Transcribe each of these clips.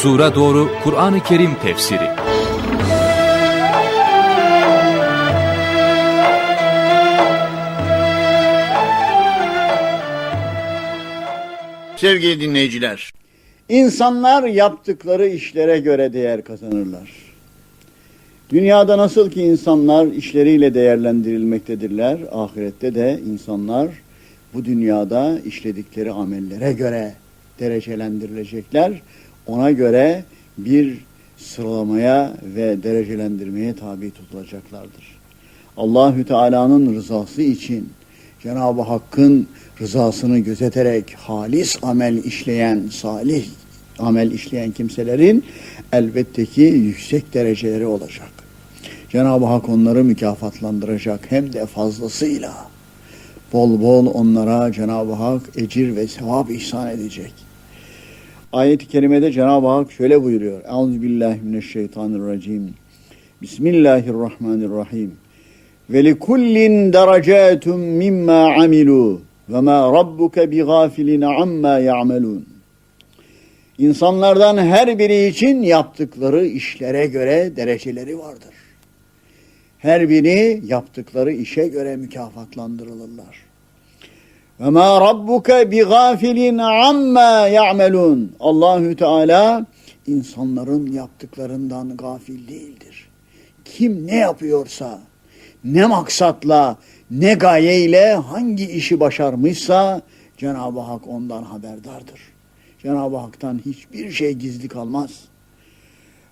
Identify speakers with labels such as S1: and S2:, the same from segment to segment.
S1: Huzura Doğru Kur'an-ı Kerim Tefsiri
S2: Sevgili dinleyiciler,
S3: İnsanlar yaptıkları işlere göre değer kazanırlar. Dünyada nasıl ki insanlar işleriyle değerlendirilmektedirler, ahirette de insanlar bu dünyada işledikleri amellere göre derecelendirilecekler. Ona göre bir sıralamaya ve derecelendirmeye tabi tutulacaklardır. Allahü Teala'nın rızası için Cenab-ı Hakk'ın rızasını gözeterek halis amel işleyen, salih amel işleyen kimselerin elbette ki yüksek dereceleri olacak. Cenab-ı Hak onları mükafatlandıracak hem de fazlasıyla. Bol bol onlara Cenab-ı Hak ecir ve sevap ihsan edecek. Ayet-i kerimede Cenab-ı Hak şöyle buyuruyor. Euzubillahimineşşeytanirracim. Bismillahirrahmanirrahim. Ve likullin derecatun mimma amilu ve ma rabbuke bighafilin amma ya'melun. İnsanlardan her biri için yaptıkları işlere göre dereceleri vardır. Her biri yaptıkları işe göre mükafatlandırılırlar. Ve ma rabbuke bi gafilin amma ya'melun. Allahü Teala insanların yaptıklarından gafil değildir. Kim ne yapıyorsa, ne maksatla, ne gayeyle hangi işi başarmışsa Cenab-ı Hak ondan haberdardır. Cenab-ı Hak'tan hiçbir şey gizli kalmaz.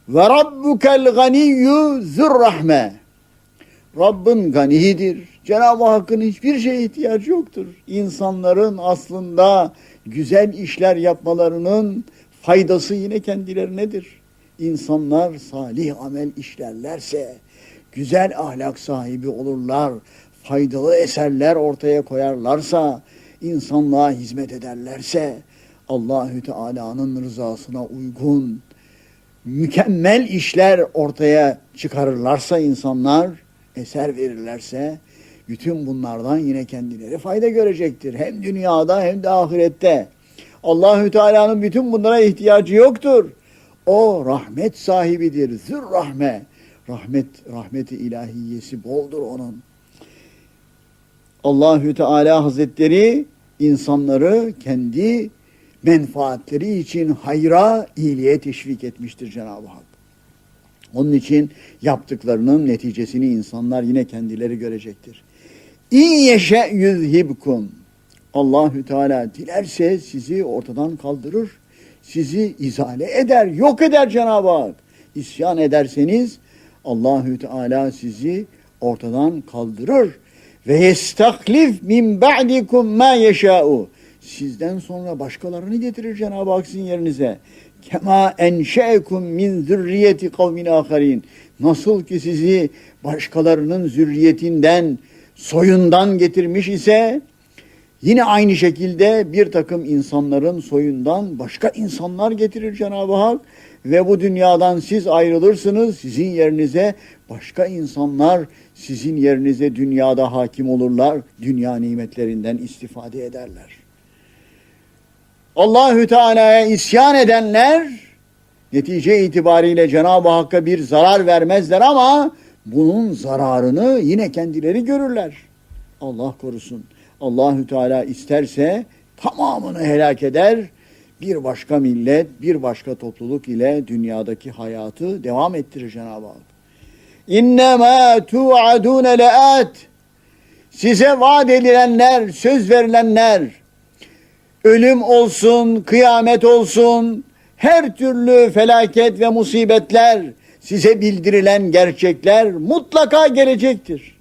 S3: Ve rabbukel ganiyyu zürrahme. Rabbin ganidir. Cenab-ı Hakk'ın hiçbir şeye ihtiyacı yoktur. İnsanların aslında güzel işler yapmalarının faydası yine kendilerinedir. İnsanlar salih amel işlerlerse, güzel ahlak sahibi olurlar, faydalı eserler ortaya koyarlarsa, insanlığa hizmet ederlerse, Allahü Teala'nın rızasına uygun mükemmel işler ortaya çıkarırlarsa insanlar, eser verirlerse bütün bunlardan yine kendileri fayda görecektir. Hem dünyada hem de ahirette. Allahü Teala'nın bütün bunlara ihtiyacı yoktur. O rahmet sahibidir. Zür rahme. Rahmet rahmeti ilahiyesi boldur onun. Allahü Teala Hazretleri insanları kendi menfaatleri için hayra, iyiliğe teşvik etmiştir Cenab-ı Hak. Onun için yaptıklarının neticesini insanlar yine kendileri görecektir. İn yeşe yüzhibkum. Allahü Teala dilerse sizi ortadan kaldırır. Sizi izale eder, yok eder Cenab-ı Hak. İsyan ederseniz Allahü Teala sizi ortadan kaldırır. Ve yestahlif min ba'dikum ma yeşâ'u. Sizden sonra başkalarını getirir Cenab-ı Hak sizin yerinize. Kema enşe'ekum min zürriyeti kavmin aharin. Nasıl ki sizi başkalarının zürriyetinden, soyundan getirmiş ise yine aynı şekilde bir takım insanların soyundan başka insanlar getirir Cenab-ı Hak ve bu dünyadan siz ayrılırsınız. Sizin yerinize başka insanlar sizin yerinize dünyada hakim olurlar. Dünya nimetlerinden istifade ederler. Allahü Teala'ya isyan edenler netice itibariyle Cenab-ı Hakk'a bir zarar vermezler ama bunun zararını yine kendileri görürler. Allah korusun. Allahü Teala isterse tamamını helak eder. Bir başka millet, bir başka topluluk ile dünyadaki hayatı devam ettirir Cenab-ı Hak. İnnemâ tu'adûne le'at. Size vaat edilenler, söz verilenler, ölüm olsun, kıyamet olsun, her türlü felaket ve musibetler, size bildirilen gerçekler mutlaka gelecektir.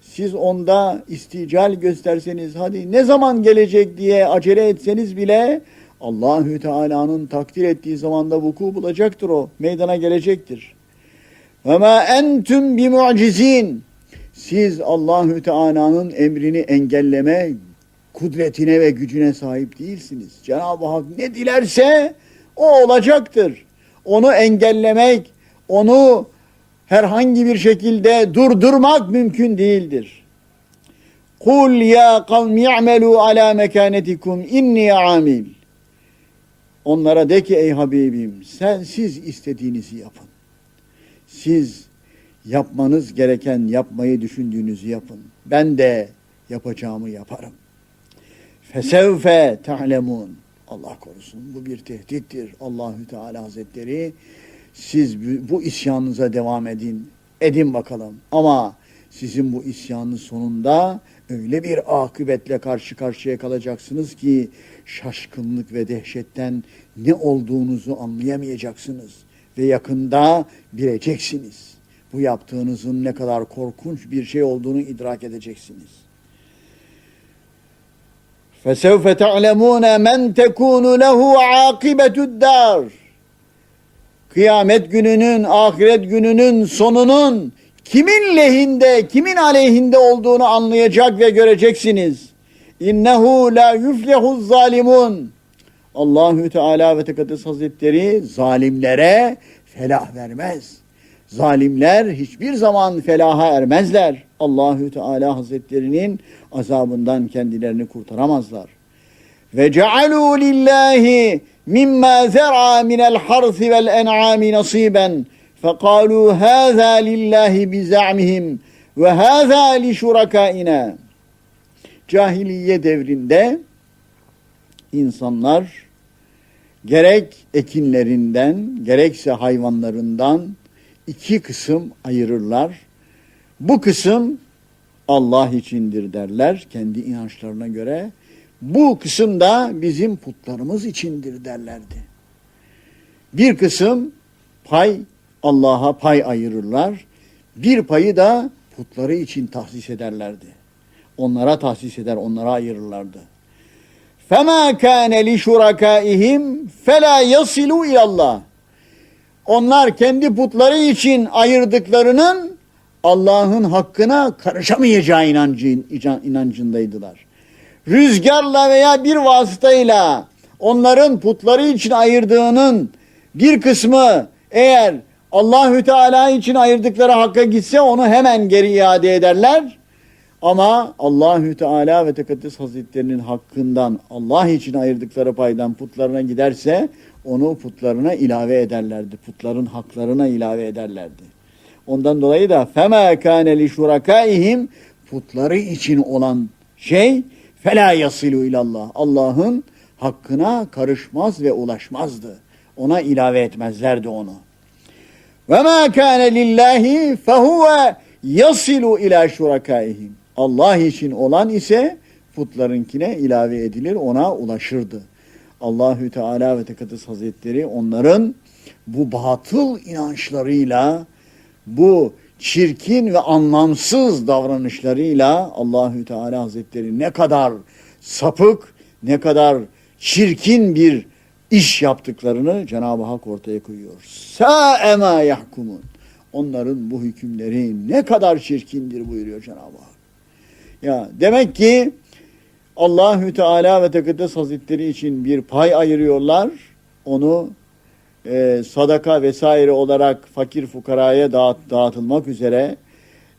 S3: Siz onda istical gösterseniz, hadi ne zaman gelecek diye acele etseniz bile Allahü Teala'nın takdir ettiği zamanda vuku bulacaktır o, meydana gelecektir. Ve ma entum bi mucizin. Siz Allahü Teala'nın emrini engelleme kudretine ve gücüne sahip değilsiniz. Cenab-ı Hak ne dilerse o olacaktır. Onu engellemek, onu herhangi bir şekilde durdurmak mümkün değildir. Kul ya kavmi ya'melu ala mekanetikum inni amil. Onlara de ki ey Habibim sen siz istediğinizi yapın. Siz yapmanız gereken yapmayı düşündüğünüzü yapın. Ben de yapacağımı yaparım. Fesevfe ta'lemun. Allah korusun. Bu bir tehdittir. Allahü Teala Hazretleri siz bu- isyanınıza devam edin. Edin bakalım. Ama sizin bu isyanın sonunda öyle bir akıbetle karşı karşıya kalacaksınız ki şaşkınlık ve dehşetten ne olduğunuzu anlayamayacaksınız ve yakında bileceksiniz. Bu yaptığınızın ne kadar korkunç bir şey olduğunu idrak edeceksiniz. فَسَوْفَ تَعْلَمُونَ مَنْ تَكُونُ لَهُ عَاقِبَةُ الدَّارِ Kıyamet gününün, ahiret gününün sonunun kimin lehinde, kimin aleyhinde olduğunu anlayacak ve göreceksiniz. İnnehu la yuflihu zalimun. Allahü Teala ve Tekaddes Hazretleri zalimlere felah vermez. Zalimler hiçbir zaman felaha ermezler. Allahü Teala Hazretlerinin azabından kendilerini kurtaramazlar. Ve cealû lillahi mimma zer'a minel harsi vel en'ami nasiben fekalu hâzâ lillahi biza'mihim ve hâzâ li şurakâina. Cahiliye devrinde insanlar gerek ekinlerinden gerekse hayvanlarından iki kısım ayırırlar. Bu kısım Allah içindir derler kendi inançlarına göre. Bu kısım da bizim putlarımız içindir derlerdi. Bir kısım pay Allah'a pay ayırırlar. Bir payı da putları için tahsis ederlerdi. Onlara tahsis eder, onlara ayırırlardı. فَمَا كَانَ لِشُرَكَائِهِمْ فَلَا يَصِلُوا اِلَى اللّٰهِ Onlar kendi putları için ayırdıklarının Allah'ın hakkına karışamayacağı inancın, inancındaydılar. Rüzgarla veya bir vasıtayla onların putları için ayırdığının bir kısmı eğer Allahü Teala için ayırdıkları hakka gitse onu hemen geri iade ederler. Ama Allahü Teala ve Tekaddes Hazretlerinin hakkından Allah için ayırdıkları paydan putlarına giderse onu putlarına ilave ederlerdi. Putların haklarına ilave ederlerdi. Ondan dolayı da fema kana li şurakaihim putları için olan şey fela yasilu ilallah. Allah'ın hakkına karışmaz ve ulaşmazdı. Ona ilave etmezlerdi onu. Ve ma kana lillahi fehuve yasilu ila şurakaihim. Allah için olan ise putlarınkine ilave edilir, ona ulaşırdı. Allahü Teala ve Tekaddes Hazretleri onların bu batıl inançlarıyla, bu çirkin ve anlamsız davranışlarıyla Allahü Teala Hazretleri ne kadar sapık, ne kadar çirkin bir iş yaptıklarını Cenab-ı Hak ortaya koyuyor. Sâ'e mâ yahkumun. Onların bu hükümleri ne kadar çirkindir buyuruyor Cenab-ı Hak. Ya demek ki Allahü Teala ve Tekaddes Hazretleri için bir pay ayırıyorlar. Onu e, sadaka vesaire olarak fakir fukaraya dağıt, dağıtılmak üzere.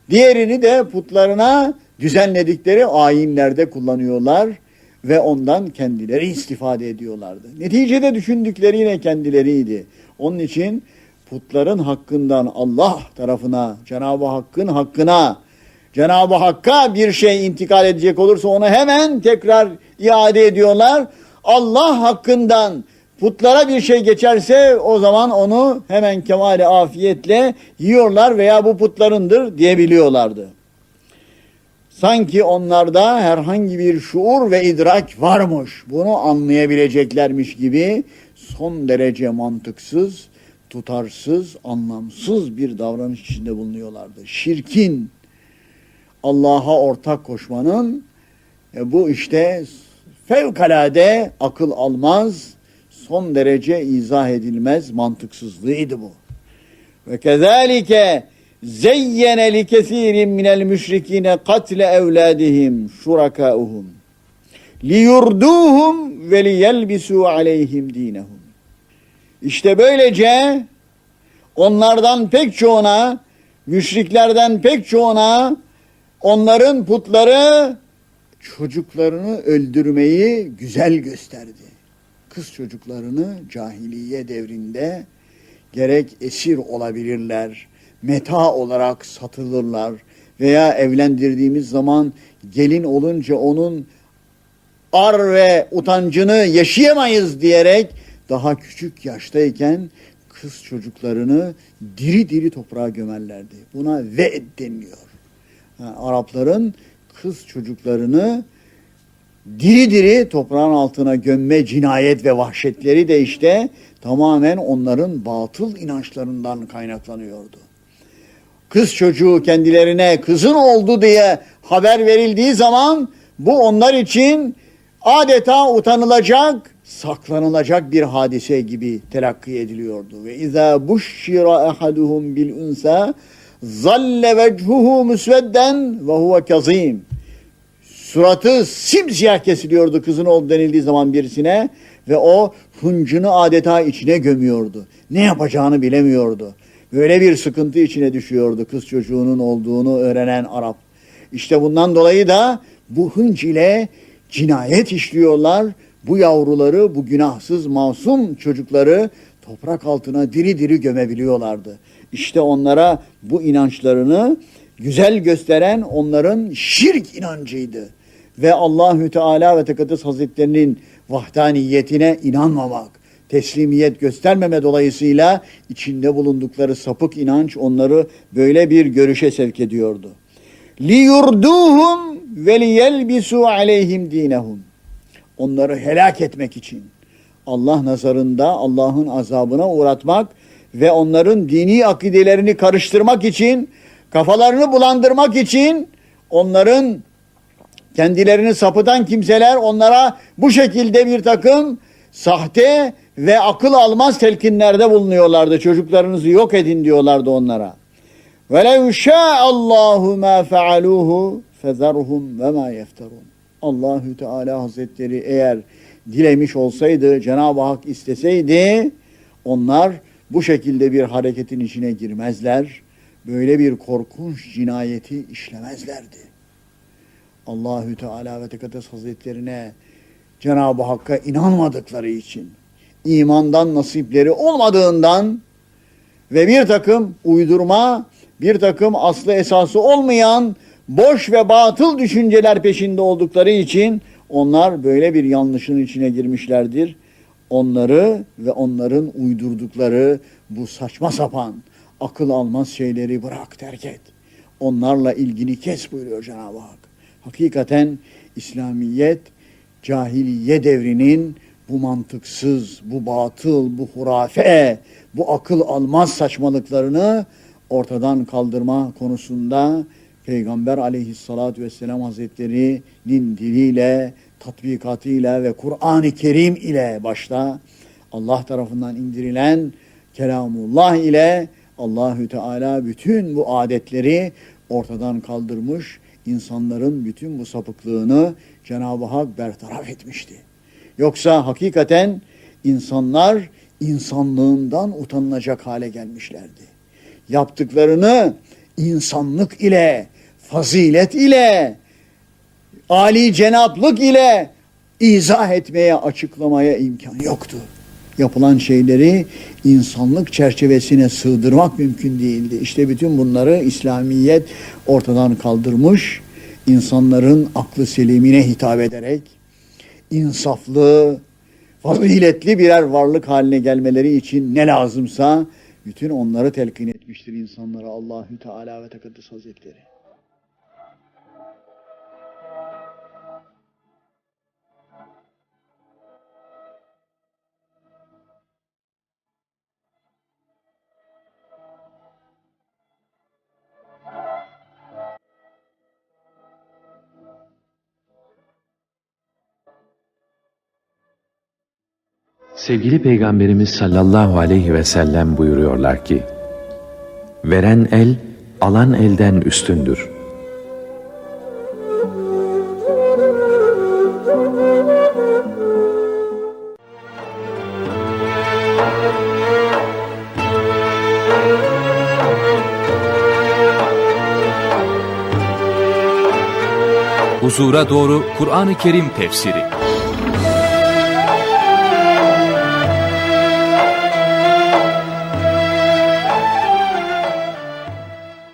S3: Diğerini de putlarına düzenledikleri ayinlerde kullanıyorlar ve ondan kendileri istifade ediyorlardı. Neticede düşündükleri yine kendileriydi. Onun için putların hakkından Allah tarafına, Cenab-ı Hakk'ın hakkına, Cenab-ı Hakk'a bir şey intikal edecek olursa onu hemen tekrar iade ediyorlar. Allah hakkından putlara bir şey geçerse o zaman onu hemen kemale afiyetle yiyorlar veya bu putlarındır diyebiliyorlardı. Sanki onlarda herhangi bir şuur ve idrak varmış. Bunu anlayabileceklermiş gibi son derece mantıksız, tutarsız, anlamsız bir davranış içinde bulunuyorlardı. Şirkin, Allah'a ortak koşmanın e, bu işte fevkalade akıl almaz, son derece izah edilmez mantıksızlığıydı bu. Ve kezalike zeyyene li kesirin minel müşrikine katle evladihim şurakauhum liyurduhum ve liyelbisu aleyhim dinehum. İşte böylece onlardan pek çoğuna, müşriklerden pek çoğuna onların putları çocuklarını öldürmeyi güzel gösterdi. Kız çocuklarını cahiliye devrinde gerek esir olabilirler, meta olarak satılırlar veya evlendirdiğimiz zaman gelin olunca onun ar ve utancını yaşayamayız diyerek daha küçük yaştayken kız çocuklarını diri diri toprağa gömerlerdi. Buna ve'd deniliyor. Ha, Arapların kız çocuklarını diri diri toprağın altına gömme cinayet ve vahşetleri de işte tamamen onların batıl inançlarından kaynaklanıyordu. Kız çocuğu kendilerine kızın oldu diye haber verildiği zaman bu onlar için adeta utanılacak, saklanılacak bir hadise gibi telakki ediliyordu. Ve izâ buşşira ahaduhum bil unsa zalle vechuhu musvedden ve huve kazim. Suratı simsiyah kesiliyordu kızın oldu denildiği zaman birisine ve o hıncını adeta içine gömüyordu. Ne yapacağını bilemiyordu. Böyle bir sıkıntı içine düşüyordu kız çocuğunun olduğunu öğrenen Arap. İşte bundan dolayı da bu hınç ile cinayet işliyorlar. Bu yavruları, bu günahsız masum çocukları toprak altına diri diri gömebiliyorlardı. İşte onlara bu inançlarını güzel gösteren onların şirk inancıydı Ve Allahü Teala ve Tekaddes Hazretlerinin vahdaniyetine inanmamak, teslimiyet göstermeme dolayısıyla içinde bulundukları sapık inanç onları böyle bir görüşe sevk ediyordu. لِيُرْدُوهُمْ وَلِيَلْبِسُوا عَلَيْهِمْ دِينَهُمْ Onları helak etmek için, Allah nazarında Allah'ın azabına uğratmak ve onların dini akidelerini karıştırmak için, kafalarını bulandırmak için onların kendilerini sapıtan kimseler onlara bu şekilde bir takım sahte ve akıl almaz telkinlerde bulunuyorlardı. Çocuklarınızı yok edin diyorlardı onlara. وَلَوْ شَاءَ اللّٰهُ مَا فَعَلُوهُ فَذَرْهُمْ وَمَا يَفْتَرُونَ Allahü Teala Hazretleri eğer dilemiş olsaydı, Cenab-ı Hak isteseydi, onlar bu şekilde bir hareketin içine girmezler. Böyle bir korkunç cinayeti işlemezlerdi. Allahü Teala ve Tekaddes Hazretlerine Cenab-ı Hakk'a inanmadıkları için, imandan nasipleri olmadığından ve bir takım uydurma, bir takım aslı esası olmayan boş ve batıl düşünceler peşinde oldukları için onlar böyle bir yanlışın içine girmişlerdir. Onları ve onların uydurdukları bu saçma sapan, akıl almaz şeyleri bırak, terk et. Onlarla ilgini kes buyuruyor Cenab-ı Hak. Hakikaten İslamiyet cahiliye devrinin bu mantıksız, bu batıl, bu hurafe, bu akıl almaz saçmalıklarını ortadan kaldırma konusunda Peygamber aleyhissalatü vesselam hazretlerinin diliyle, tatbikatıyla ve Kur'an-ı Kerim ile başta Allah tarafından indirilen kelamullah ile Allahü Teala bütün bu adetleri ortadan kaldırmış, insanların bütün bu sapıklığını Cenab-ı Hak bertaraf etmişti. Yoksa hakikaten insanlar insanlığından utanılacak hale gelmişlerdi. Yaptıklarını insanlık ile, fazilet ile, Ali cenaplık ile izah etmeye, açıklamaya imkan yoktu. Yapılan şeyleri insanlık çerçevesine sığdırmak mümkün değildi. İşte bütün bunları İslamiyet ortadan kaldırmış, insanların aklı selimine hitap ederek insaflı, faziletli birer varlık haline gelmeleri için ne lazımsa bütün onları telkin etmiştir insanlara Allahü Teala ve Tekaddes Hazretleri.
S2: Sevgili Peygamberimiz sallallahu aleyhi ve sellem buyuruyorlar ki, Veren el, alan elden üstündür.
S1: Huzura doğru Kur'an-ı Kerim tefsiri